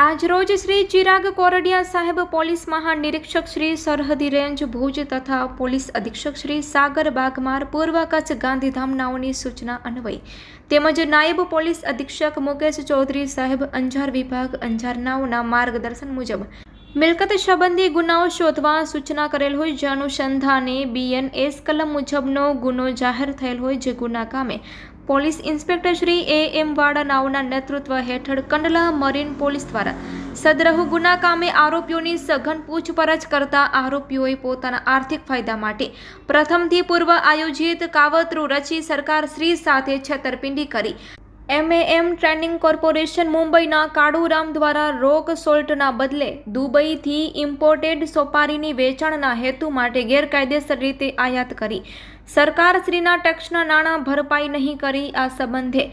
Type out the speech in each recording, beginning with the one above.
આજરોજ શ્રી ચિરાગ કોરડિયા સાહેબ પોલીસ મહાનિરીક્ષક શ્રી સરહદી રેન્જ ભુજ તથા પોલીસ અધિક્ષક શ્રી સાગર બાગમાર પૂર્વ કચ્છ ગાંધીધામનાઓની સૂચના અન્વયે. તેમજ નાયબ પોલીસ અધિક્ષક મુકેશ ચૌધરી સાહેબ અંજાર વિભાગ અંજારનાઓના માર્ગદર્શન મુજબ. મિલકત સંબંધી ગુનાઓ શોધવા સૂચના કરેલ હોય જે અનુસંધાને બીએનએસ કલમ મુજબનો ગુનો જાહેર થયેલ હોય જે ગુના કામે police inspector Shri A M Vada નાઓના નેતૃત્વ હેઠળ કંડલા મરીન પોલીસ દ્વારા સદરહુ ગુના કામે આરોપીઓની સઘન પૂછપરછ કરતા આરોપીઓએ પોતાના આર્થિક ફાયદા માટે પ્રથમથી પૂર્વ આયોજિત કાવતરું રચી સરકાર શ્રી સાથે છેતરપિંડી કરી. એમએએમ ટ્રેનિંગ કોર્પોરેશન મુંબઈના કાળુરામ દ્વારા રોક સોલ્ટના બદલે દુબઈથી ઇમ્પોર્ટેડ સોપારીની વેચાણના હેતુ માટે ગેરકાયદેસર રીતે આયાત કરી. સરકારશ્રીના ટેક્સના નાણાં ભરપાઈ નહીં કરી આ સંબંધે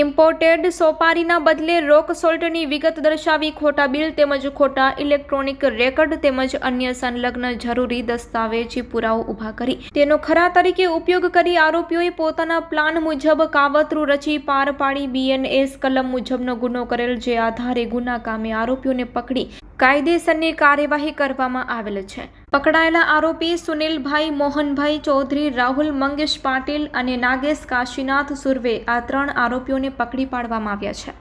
ઇમ્પોર્ટેડ સોપારીના બદલે રોક સોલ્ટની વિગત દર્શાવી ખોટા બિલ તેમજ ખોટા ઇલેક્ટ્રોનિક રેકર્ડ તેમજ અન્ય સંલગ્ન જરૂરી દસ્તાવેજી પુરાવો ઊભા કરી. તેનો ખરા તરીકે ઉપયોગ કરી આરોપીઓએ પોતાના પ્લાન મુજબ કાવતરું રચી પાર પાડી બીએનએસ કલમ મુજબનો ગુનો કરેલ જે આધારે ગુના કામે આરોપીઓને પકડી કાયદેસરની કાર્યવાહી કરવામાં આવેલ છે. પકડાયેલા આરોપી સુનિલભાઈ મોહનભાઈ ચૌધરી, રાહુલ મંગેશ પાટીલ અને નાગેશ કાશીનાથ સુર્વે આ ત્રણ આરોપીઓને પકડી પાડવામાં આવ્યા છે.